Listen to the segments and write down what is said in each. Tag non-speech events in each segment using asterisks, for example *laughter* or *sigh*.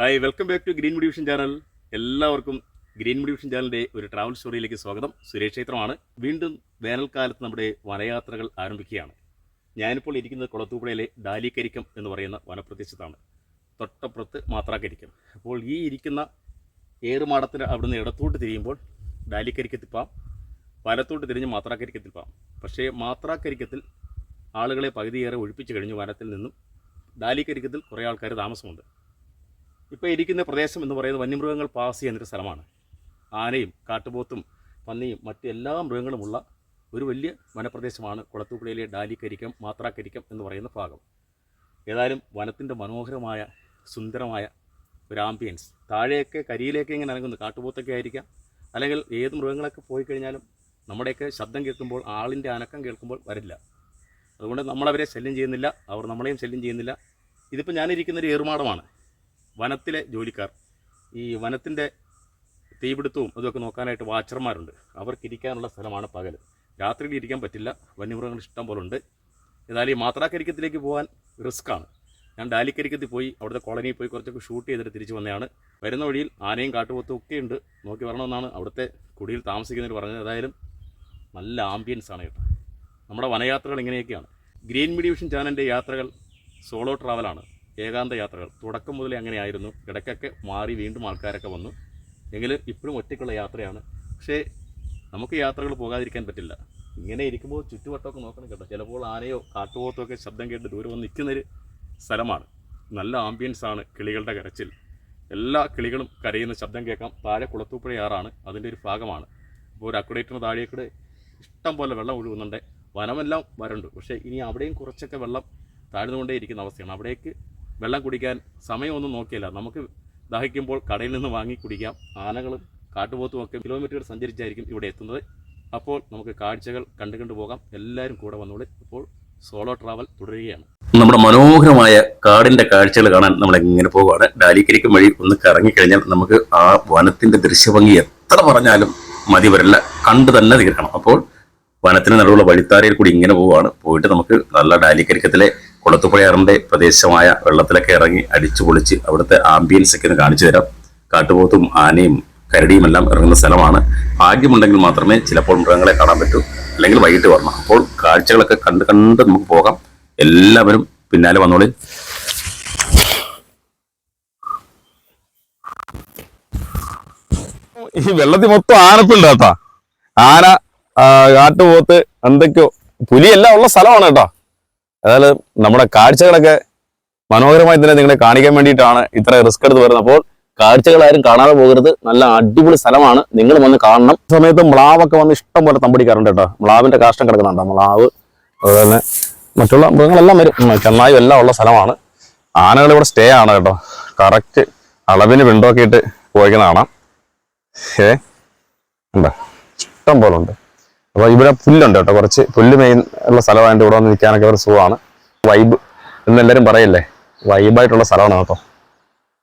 Hi welcome back to green division channel എല്ലാവർക്കും green division ചാനലിന്റെ ഒരു ട്രാവൽ സ്റ്റോറിയിലേക്ക് സ്വാഗതം. സുരേഷ് ക്ഷേത്രമാണ്. വീണ്ടും വേനൽക്കാലത്ത് നമ്മുടെ വനയാത്രകൾ ആരംഭിക്കുകയാണ്. ഞാനിപ്പോൾ ഇരിക്കുന്നത് കുളത്തൂപ്പുഴയിലെ ഡാലിക്കരിക്കം എന്ന് പറയുന്ന വനപ്രദേശത്താണ്. തൊട്ടപ്പുറത്ത് മാത്രാക്കരിക്കം. അപ്പോൾ ഈ ഇരിക്കുന്ന ഏറുമാടത്തിന് അവിടുന്ന് ഇടത്തോട്ട് തിരിയുമ്പോൾ ഡാലിക്കരിക്കത്തിൽ പോകാം വലത്തോട്ട് തിരിഞ്ഞ് മാത്രാക്കരിക്കത്തിൽ പോകാം പക്ഷേ മാത്രാക്കരിക്കത്തിൽ ആളുകളെ പകുതിയേറെ ഒഴിപ്പിച്ച് കഴിഞ്ഞു വനത്തിൽ നിന്നും. ഡാലിക്കരിക്കത്തിൽ കുറേ ആൾക്കാർ താമസമുണ്ട്. ഇപ്പോൾ ഇരിക്കുന്ന പ്രദേശം എന്ന് പറയുന്നത് വന്യമൃഗങ്ങൾ പാസ് ചെയ്യുന്നൊരു സ്ഥലമാണ്. ആനയും കാട്ടുപോത്തും പന്നിയും മറ്റ് എല്ലാ മൃഗങ്ങളുമുള്ള ഒരു വലിയ വനപ്രദേശമാണ് കുളത്തൂപ്പുഴയിലെ ഡാലിക്കരിക്കം മാത്രാക്കരിക്കം എന്ന് പറയുന്ന ഭാഗം. ഏതായാലും വനത്തിന്റെ മനോഹരമായ സുന്ദരമായ ഒരു ആംബിയൻസ് താഴെയൊക്കെ കരിയിലേക്ക് ഇങ്ങനെ ഇറങ്ങുന്നു കാട്ടുപോത്തൊക്കെ ആയിരിക്കാം. അല്ലെങ്കിൽ ഏത് മൃഗങ്ങളൊക്കെ പോയി കഴിഞ്ഞാലും നമ്മുടെയൊക്കെ ശബ്ദം കേൾക്കുമ്പോൾ ആളിന്റെ അനക്കം കേൾക്കുമ്പോൾ വരില്ല. അതുകൊണ്ട് നമ്മളവരെ ശല്യം ചെയ്യുന്നില്ല. അവർ നമ്മളെയും ശല്യം ചെയ്യുന്നില്ല. ഇതിപ്പോൾ ഞാനിരിക്കുന്നൊരു ഏറുമാടമാണ്. വനത്തിലെ ജോലിക്കാർ ഈ വനത്തിന്റെ തീപിടുത്തവും അതുമൊക്കെ നോക്കാനായിട്ട് വാച്ചർമാരുണ്ട്. അവർക്ക് ഇരിക്കാനുള്ള സ്ഥലമാണ് പകൽ. രാത്രിയിൽ ഇരിക്കാൻ പറ്റില്ല. വന്യമൃഗങ്ങൾ ഇഷ്ടം പോലെ ഉണ്ട്. ഏതായാലും ഈ മാത്രാക്കരിക്കത്തിലേക്ക് പോകാൻ റിസ്ക്കാണ്. ഞാൻ ഡാലിക്കരിക്കത്തിൽ പോയി അവിടുത്തെ കോളനിയിൽ പോയി കുറച്ചൊക്കെ ഷൂട്ട് ചെയ്തിട്ട് തിരിച്ചു വന്നതാണ്. വരുന്ന വഴിയിൽ ആനയും കാട്ടുപോത്തും ഒക്കെ ഉണ്ട്. നോക്കി വരണമെന്നാണ് അവിടുത്തെ കുടിയിൽ താമസിക്കുന്നവർ പറഞ്ഞത്. ഏതായാലും നല്ല ആംബിയൻസ് ആണ് കേട്ടോ. നമ്മുടെ വനയാത്രകൾ ഇങ്ങനെയൊക്കെയാണ്. ഗ്രീൻ മീഡിവിഷൻ ചാനലിന്റെ യാത്രകൾ സോളോ ട്രാവലാണ് ഏകാന്ത യാത്രകൾ തുടക്കം മുതലേ അങ്ങനെയായിരുന്നു. ഇടയ്ക്കൊക്കെ മാറി വീണ്ടും ആൾക്കാരൊക്കെ വന്നു. എങ്കിലും ഇപ്പോഴും ഒറ്റയ്ക്കുള്ള യാത്രയാണ്. പക്ഷേ നമുക്ക് യാത്രകൾ പോകാതിരിക്കാൻ പറ്റില്ല. ഇങ്ങനെ ഇരിക്കുമ്പോൾ ചുറ്റുവട്ടമൊക്കെ നോക്കണം കേട്ടോ. ചിലപ്പോൾ ആനയോ കാട്ടുപോത്തോ ഒക്കെ ശബ്ദം കേട്ട് ദൂരെ വന്ന് നിൽക്കുന്നൊരു സ്ഥലമാണ്. നല്ല ആംബിയൻസ് ആണ് കിളികളുടെ കരച്ചിൽ. എല്ലാ കിളികളും കരയുന്ന ശബ്ദം കേൾക്കാം. താഴെ കുളത്തൂപ്പുഴയാറാണ് അതിന്റെ ഒരു ഭാഗമാണ്. അപ്പോൾ ഒരു അക്കുഡേറ്ററിന് താഴേക്കൂടെ ഇഷ്ടം പോലെ വെള്ളം ഒഴുകുന്നുണ്ട്. വനമെല്ലാം വരണ്ടു. പക്ഷേ ഇനി അവിടെയും കുറച്ചൊക്കെ വെള്ളം താഴ്ന്നുകൊണ്ടേ ഇരിക്കുന്ന അവസ്ഥയാണ്. അവിടേക്ക് വെള്ളം കുടിക്കാൻ സമയമൊന്നും നോക്കിയില്ല. നമുക്ക് ദാഹിക്കുമ്പോൾ കടയിൽ നിന്ന് വാങ്ങി കുടിക്കാം. ആനകളും കാട്ടുപോത്തും ഒക്കെ കിലോമീറ്റർ സഞ്ചരിച്ചായിരിക്കും ഇവിടെ എത്തുന്നത്. അപ്പോൾ നമുക്ക് കാഴ്ചകൾ കണ്ടു കണ്ടു പോകാം. എല്ലാവരും കൂടെ വന്നോളി. ഇപ്പോൾ സോളോ ട്രാവൽ തുടരുകയാണ്. നമ്മുടെ മനോഹരമായ കാടിന്റെ കാഴ്ചകൾ കാണാൻ നമ്മൾ എങ്ങനെ പോകുകയാണ് ഡാലിക്കരിക്കും വഴി ഒന്ന് കറങ്ങിക്കഴിഞ്ഞാൽ നമുക്ക് ആ വനത്തിന്റെ ദൃശ്യഭംഗി എത്ര പറഞ്ഞാലും മതി വരില്ല. കണ്ടു തന്നെ തീർക്കണം. അപ്പോൾ വനത്തിന് നടുവുള്ള വഴിത്താരയിൽ കൂടി ഇങ്ങനെ പോവുകയാണ്. പോയിട്ട് നമുക്ക് നല്ല ഡാലിക്കരിക്കത്തിലെ കുളത്തുപുഴയാറിന്റെ പ്രദേശമായ വെള്ളത്തിലൊക്കെ ഇറങ്ങി അടിച്ചു പൊളിച്ച് അവിടുത്തെ ആംബിയൻസ് ഒക്കെ ഒന്ന് കാണിച്ചു തരാം. കാട്ടുപോത്തും ആനയും കരടിയും എല്ലാം ഇറങ്ങുന്ന സ്ഥലമാണ്. ഭാഗ്യമുണ്ടെങ്കിൽ മാത്രമേ ചിലപ്പോൾ മൃഗങ്ങളെ കാണാൻ പറ്റൂ. അല്ലെങ്കിൽ വൈകിട്ട് വരണം. അപ്പോൾ കാഴ്ചകളൊക്കെ കണ്ട് കണ്ട് നമുക്ക് പോകാം. എല്ലാവരും പിന്നാലെ വന്നോളി. ഈ വെള്ളത്തിൽ മൊത്തം ആനപ്പുണ്ട് കേട്ടാ ആന കാട്ടുപോത്ത് എന്തൊക്കെയോ. പുലിയെല്ലാം ഉള്ള സ്ഥലമാണ് കേട്ടോ. അതായത് നമ്മുടെ കാഴ്ചകളൊക്കെ മനോഹരമായി തന്നെ നിങ്ങളെ കാണിക്കാൻ വേണ്ടിയിട്ടാണ് ഇത്ര റിസ്ക് എടുത്ത് വരുന്നത്. അപ്പോൾ കാഴ്ചകൾ ആരും കാണാതെ പോകരുത്. നല്ല അടിപൊളി സ്ഥലമാണ്. നിങ്ങൾ വന്ന് കാണണം. സമയത്ത് മ്ലാവൊക്കെ വന്ന് ഇഷ്ടം പോലെ തമ്പടിക്കാറുണ്ട് കേട്ടോ. മ്ലാവിന്റെ കാഷ്ടം കിടക്കുന്നുണ്ടോ? മ്ലാവ് അതുപോലെ മറ്റുള്ള മൃഗങ്ങളെല്ലാം വരും. ചെന്നായും എല്ലാം ഉള്ള സ്ഥലമാണ്. ആനകൾ ഇവിടെ സ്റ്റേ ആണ് കേട്ടോ. കറക്റ്റ് അളവിന് വിണ്ടോക്കിയിട്ട് ഇട്ട് പോയിക്കുന്ന കാണാം. ഏ ഉണ്ടോ? ഇഷ്ടം പോലെ ഉണ്ട്. അപ്പൊ ഇവിടെ പുല്ലുണ്ട് കേട്ടോ. കുറച്ച് പുല്ല് മെയിൻ ഉള്ള സ്ഥലമായിട്ട് ഇവിടെ വന്ന് നിൽക്കാനൊക്കെ ഒരു സുഖമാണ്. വൈബ് എന്ന് എല്ലാവരും പറയല്ലേ? വൈബായിട്ടുള്ള സ്ഥലമാണ് കേട്ടോ.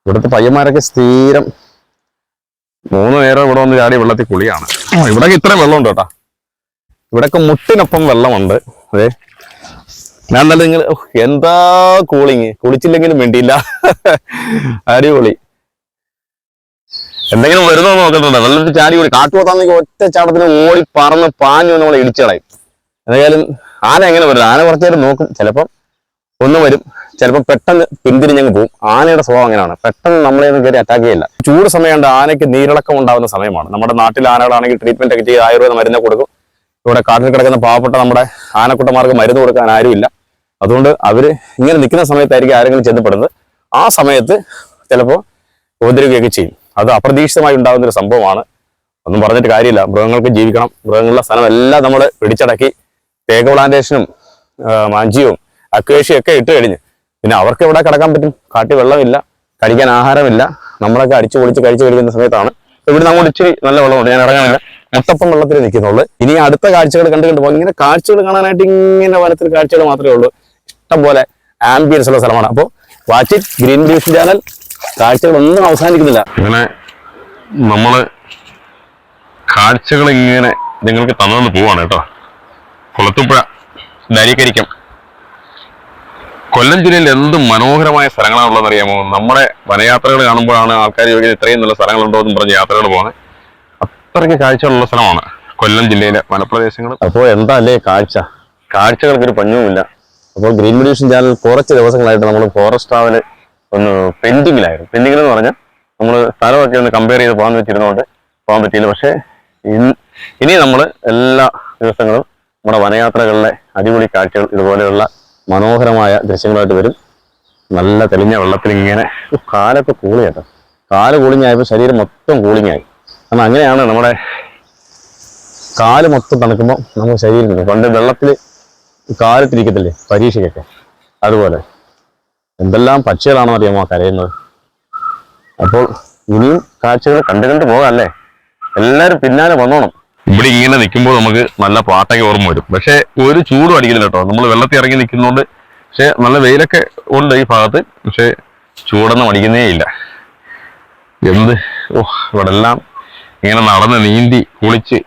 ഇവിടുത്തെ പയ്യന്മാരൊക്കെ സ്ഥിരം മൂന്ന് നേരം ഇവിടെ വന്ന് ചാടി വെള്ളത്തിൽ കുളിയാണ്. ഇവിടെ ഇത്ര ഇത്രയും വെള്ളമുണ്ട് കേട്ടോ. ഇവിടെയൊക്കെ മുട്ടിനൊപ്പം വെള്ളമുണ്ട്. അതെ ഞാൻ നല്ല നിങ്ങൾ എന്താ കൂളിങ് കുളിച്ചില്ലെങ്കിലും വേണ്ടിയില്ല *laughs* അടിപൊളി. എന്തെങ്കിലും വരുന്നോ നോക്കട്ടുണ്ട് നല്ലൊരു ചാടി കൂടി. കാട്ടുപോത്താന്നെങ്കിൽ ഒറ്റ ചാട്ടത്തിന് ഓടി പറന്ന് പാഞ്ഞു നമ്മളെ ഇടിച്ചളയും എന്തായാലും ആന എങ്ങനെ വരും? ആന കുറച്ചു നേരം നോക്കും. ചിലപ്പം ഒന്ന് വരും. ചിലപ്പോൾ പെട്ടെന്ന് പിന്തിരിഞ്ഞങ്ങ് പോകും ആനയുടെ സ്വഭാവം അങ്ങനെയാണ്. പെട്ടെന്ന് നമ്മളെ ഒന്നും കയറി അറ്റാക്ക് ചെയ്യില്ല. ചൂട് സമയമുണ്ട് ആനയ്ക്ക് നീരിളക്കം ഉണ്ടാകുന്ന സമയമാണ്. നമ്മുടെ നാട്ടിൽ ആനകളാണെങ്കിൽ ട്രീറ്റ്മെന്റ് ഒക്കെ ചെയ്ത് ആയുർവേദ മരുന്ന് കൊടുക്കും. ഇവിടെ കാട്ടിൽ കിടക്കുന്ന പാവപ്പെട്ട നമ്മുടെ ആനക്കുട്ടന്മാർക്ക് മരുന്ന് കൊടുക്കാൻ ആരുമില്ല. അതുകൊണ്ട് അവർ ഇങ്ങനെ നിൽക്കുന്ന സമയത്തായിരിക്കും ആരെങ്കിലും ചെന്നപ്പെടുന്നത് ആ സമയത്ത് ചിലപ്പോൾ ഉപദ്രവിക്കുകയൊക്കെ ചെയ്യും. അത് അപ്രതീക്ഷിതമായി ഉണ്ടാകുന്ന ഒരു സംഭവമാണ്. ഒന്നും പറഞ്ഞിട്ട് കാര്യമില്ല. മൃഗങ്ങൾക്ക് ജീവിക്കണം. മൃഗങ്ങളുടെ സ്ഥലം എല്ലാം നമ്മൾ പിടിച്ചടക്കി തേക്ക് പ്ലാന്റേഷനും മാഞ്ചിയും അക്വേഷ്യയും ഒക്കെ ഇട്ട് കഴിഞ്ഞ്. പിന്നെ അവർക്ക് എവിടെ കിടക്കാൻ പറ്റും? കാട്ടി വെള്ളമില്ല കഴിക്കാൻ ആഹാരമില്ല. നമ്മളൊക്കെ അടിച്ചു പൊളിച്ച് കഴിച്ചു കഴിക്കുന്ന സമയത്താണ്. ഇവിടെ അങ്ങോട്ട് ഇച്ചിരി നല്ല വെള്ളമുണ്ട്. ഞാൻ ഇറങ്ങാനില്ല മുട്ടപ്പം വെള്ളത്തിൽ നിൽക്കുന്നുള്ളൂ. ഇനി അടുത്ത കാഴ്ചകൾ കണ്ടു കണ്ടു ഇങ്ങനെ കാഴ്ചകൾ കാണാനായിട്ട് ഇങ്ങനെ വനത്തിൽ കാഴ്ചകൾ മാത്രമേ ഉള്ളൂ. ഇഷ്ടംപോലെ ആംബിയൻസ് ഉള്ള സ്ഥലമാണ്. അപ്പോൾ watch it. Green views channel. കാഴ്ചകളൊന്നും അവസാനിക്കുന്നില്ല. ഇങ്ങനെ നമ്മൾ കാഴ്ചകൾ ഇങ്ങനെ നിങ്ങൾക്ക് തന്നു പോവാണ് കേട്ടോ. കുളത്തുപ്പുഴ നരിക്കരിക്കം കൊല്ലം ജില്ലയിൽ എന്ത് മനോഹരമായ സ്ഥലങ്ങളാണുള്ളതെന്ന് അറിയാമോ നമ്മുടെ വനയാത്രകൾ കാണുമ്പോഴാണ് ആൾക്കാർ ചോദിക്കുന്നത് ഇത്രയും നല്ല സ്ഥലങ്ങളുണ്ടോ എന്ന് പറഞ്ഞ് യാത്രകൾ പോകുന്നത് അത്രയ്ക്ക് കാഴ്ചകളുള്ള സ്ഥലമാണ് കൊല്ലം ജില്ലയിലെ വനപ്രദേശങ്ങൾ. അപ്പോൾ എന്താ അല്ലേ കാഴ്ച? കാഴ്ചകൾക്കൊരു പഞ്ഞവുമില്ല അപ്പോൾ ഗ്രീൻ മെഡിഷൻ ചാനൽ കുറച്ച് ദിവസങ്ങളായിട്ട് നമ്മൾ ഫോറസ്റ്റ് ട്രാവൽ ഒന്ന് പെൻഡിങ്ങിലായിരുന്നു പെൻഡിങ്ങിൽ എന്ന് പറഞ്ഞാൽ നമ്മൾ സ്ഥലമൊക്കെ ഒന്ന് കമ്പയർ ചെയ്ത് പോകാൻ വെച്ചിരുന്നതുകൊണ്ട് പോകാൻ പറ്റിയില്ല. പക്ഷേ ഇനി നമ്മൾ എല്ലാ ദിവസങ്ങളും നമ്മുടെ വനയാത്രകളിലെ അടിപൊളി കാഴ്ചകൾ ഇതുപോലെയുള്ള മനോഹരമായ ദൃശ്യങ്ങളായിട്ട് വരും. നല്ല തെളിഞ്ഞ വെള്ളത്തിൽ ഇങ്ങനെ കാലൊക്കെ കൂളിയാട്ടോ കാൽ കൂളിഞ്ഞായപ്പോൾ ശരീരം മൊത്തം കൂളിങ്ങായി കാരണം അങ്ങനെയാണ് നമ്മുടെ കാൽ മൊത്തം തണുക്കുമ്പോൾ നമ്മുടെ ശരീരം. പണ്ട് വെള്ളത്തിൽ കാലത്തിരിക്കത്തില്ലേ പരീക്ഷയ്ക്കൊക്കെ. അതുപോലെ. എന്തെല്ലാം പക്ഷികളാണെന്ന് അറിയാമോ കരയുന്നത്? അപ്പോൾ ഇനിയും കാഴ്ചകൾ കണ്ടു കണ്ടു പോകാം അല്ലേ എല്ലാവരും പിന്നാലെ വന്നോണം. ഇവിടെ ഇങ്ങനെ നിൽക്കുമ്പോൾ നമുക്ക് നല്ല പാട്ടൊക്കെ ഓർമ്മ വരും. പക്ഷെ ഒരു ചൂടും അടിക്കുന്നില്ല കേട്ടോ. നമ്മൾ വെള്ളത്തിൽ ഇറങ്ങി നിൽക്കുന്നതുകൊണ്ട് പക്ഷെ നല്ല വെയിലൊക്കെ ഉണ്ട് ഈ ഭാഗത്ത്. പക്ഷെ ചൂടൊന്നും അടിക്കുന്നേ ഇല്ല. എന്ത്? ഓ ഇവിടെ എല്ലാം ഇങ്ങനെ നടന്ന് നീന്തി കുളിച്ച്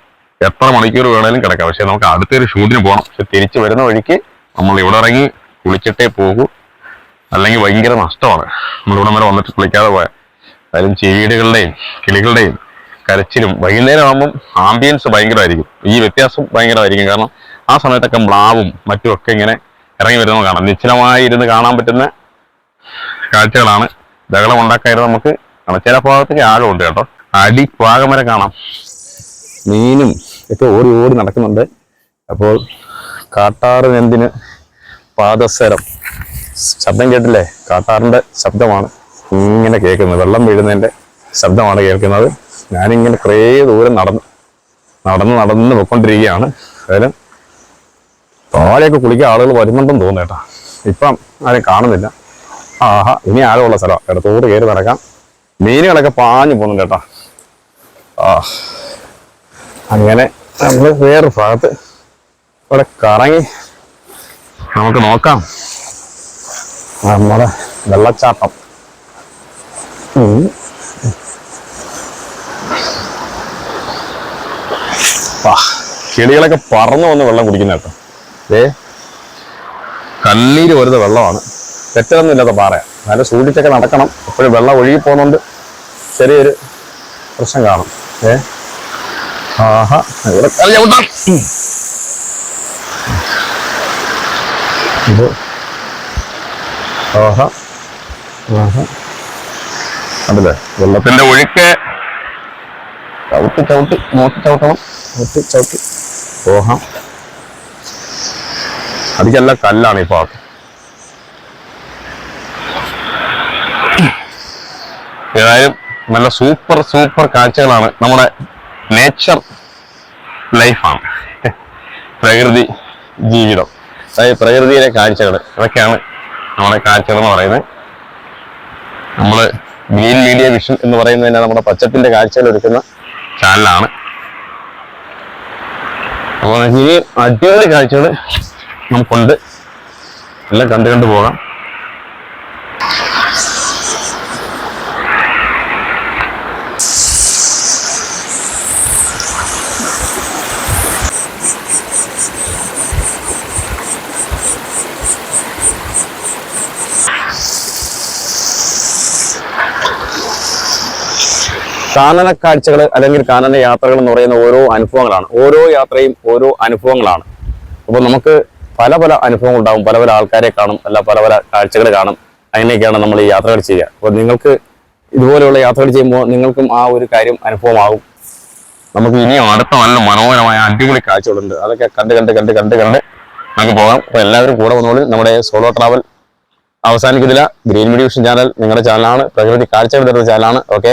എത്ര മണിക്കൂർ വേണേലും കിടക്കാം. പക്ഷെ നമുക്ക് അടുത്തൊരു ഷൂട്ടിന് പോകണം. പക്ഷെ തിരിച്ചു വരുന്ന വഴിക്ക് നമ്മൾ ഇവിടെ ഇറങ്ങി കുളിച്ചിട്ടേ പോകൂ. അല്ലെങ്കിൽ ഭയങ്കര നഷ്ടമാണ്. നമ്മളിവിടെ വരെ വന്നിട്ട് കുളിക്കാതെ പോയാൽ അതിലും ചീടുകളുടെയും കിളികളുടെയും കരച്ചിലും വൈകുന്നേരം ആകുമ്പം ആംബിയൻസ് ഭയങ്കരമായിരിക്കും. ഈ വ്യത്യാസം ഭയങ്കരമായിരിക്കും. കാരണം ആ സമയത്തൊക്കെ മ്ലാവും മറ്റും ഒക്കെ ഇങ്ങനെ ഇറങ്ങി വരുന്നത് കാണാം. നിശ്ചലമായി ഇരുന്ന് കാണാൻ പറ്റുന്ന കാഴ്ചകളാണ് ബഹളം ഉണ്ടാക്കാതെ നമുക്ക് ചില ഭാഗത്തേക്ക് ആഴമുണ്ട് കേട്ടോ. അടി പാകം വരെ കാണാം. മീനും ഒക്കെ ഓടി ഓടി നടക്കുന്നുണ്ട്. അപ്പോൾ കാട്ടാറിനെന്തിന് പാദസരം? ശബ്ദം കേട്ടില്ലേ? കാട്ടാറിന്റെ ശബ്ദമാണ് ഇങ്ങനെ കേൾക്കുന്നത്. വെള്ളം വീഴുന്നതിന്റെ ശബ്ദമാണ് കേൾക്കുന്നത്. ഞാനിങ്ങനെ കുറേ ദൂരം നടന്ന് നടന്ന് നടന്ന് പോയിക്കൊണ്ടിരിക്കുകയാണ്. അതായത് താഴെയൊക്കെ കുളിക്കാൻ ആളുകൾ വരുന്നുണ്ടെന്ന് തോന്നുന്നു കേട്ടോ. ഇപ്പം ആരും കാണുന്നില്ല. ആഹാ ഇനി ആഴമുള്ള സ്ഥലമാണ് ഇടത്തോട് കയറി നടക്കാം. മീനുകളൊക്കെ പാഞ്ഞു പോകുന്നുണ്ട് കേട്ടോ. ആ അങ്ങനെ നമ്മൾ വേറൊരു ഭാഗത്ത് ഇവിടെ കറങ്ങി നമുക്ക് നോക്കാം. നമ്മുടെ വെള്ളച്ചാട്ടം. കിളികളൊക്കെ പറന്നു വന്ന് വെള്ളം കുടിക്കുന്ന കേട്ടോ. ഏ കണ്ണീര് വരുന്ന വെള്ളമാണ്. തെറ്റൊന്നും ഇല്ലാത്ത പാറയാണ് നല്ല സൂക്ഷിച്ചൊക്കെ നടക്കണം. എപ്പോഴും വെള്ളം ഒഴുകി പോകുന്നുണ്ട്. ചെറിയൊരു പ്രശ്നം കാണും. ഏ ആഹാ ഇവിടെ ഇത് ആഹാ. ആഹാ. അതല്ലേ വെള്ളത്തിന്റെ ഒഴുക്ക് ചവിട്ടി ചവിട്ടി നോക്കി ചവിട്ടണം. ചവിട്ടി ചവിട്ടി. ഓഹാം. അതിക്കെല്ലാം കല്ലാണ് ഈ ഭാഗത്ത്. ഏതായാലും നല്ല സൂപ്പർ സൂപ്പർ കാഴ്ചകളാണ് നമ്മുടെ നേച്ചർ ലൈഫാണ് പ്രകൃതി ജീവിതം. അതായത് പ്രകൃതിയിലെ കാഴ്ചകൾ അതൊക്കെയാണ് നമ്മുടെ കാഴ്ചകൾ എന്ന് പറയുന്നത് നമ്മൾ ഗ്രീൻ മീഡിയ വിഷൻ എന്ന് പറയുന്നത് തന്നെ നമ്മുടെ പച്ചപ്പിന്റെ കാഴ്ചകൾ ഒരുക്കുന്ന ചാനലാണ്. അപ്പോൾ ഇനി അടിപൊളി കാഴ്ചകൾ നമുക്കുണ്ട്. എല്ലാം കണ്ടു കണ്ടു പോകാം. കാനന കാഴ്ചകൾ അല്ലെങ്കിൽ കാനന യാത്രകൾ എന്ന് പറയുന്ന ഓരോ അനുഭവങ്ങളാണ്. ഓരോ യാത്രയും ഓരോ അനുഭവങ്ങളാണ്. അപ്പോൾ നമുക്ക് പല പല അനുഭവങ്ങൾ ഉണ്ടാവും. പല പല ആൾക്കാരെ കാണും. അല്ല പല പല കാഴ്ചകൾ കാണും. അങ്ങനെയൊക്കെയാണ് നമ്മൾ ഈ യാത്രകൾ ചെയ്യുക. അപ്പോൾ നിങ്ങൾക്ക് ഇതുപോലെയുള്ള യാത്രകൾ ചെയ്യുമ്പോൾ നിങ്ങൾക്കും ആ ഒരു കാര്യം അനുഭവമാകും. നമുക്ക് ഇനിയും അടുത്ത നല്ല മനോഹരമായ അടിപൊളി കാഴ്ചകളുണ്ട്. അതൊക്കെ കണ്ട് കണ്ട് കണ്ട് കണ്ട് കണ്ട് നമുക്ക് പോകാം. അപ്പോൾ എല്ലാവരും കൂടെ വന്നോളൂ. നമ്മുടെ സോളോ ട്രാവൽ അവസാനിക്കുന്നില്ല. ഗ്രീൻ മീഡിയ ചാനൽ നിങ്ങളുടെ ചാനലാണ്. പ്രകൃതി കാഴ്ചകൾ തരുന്ന ചാനലാണ്. ഓക്കെ?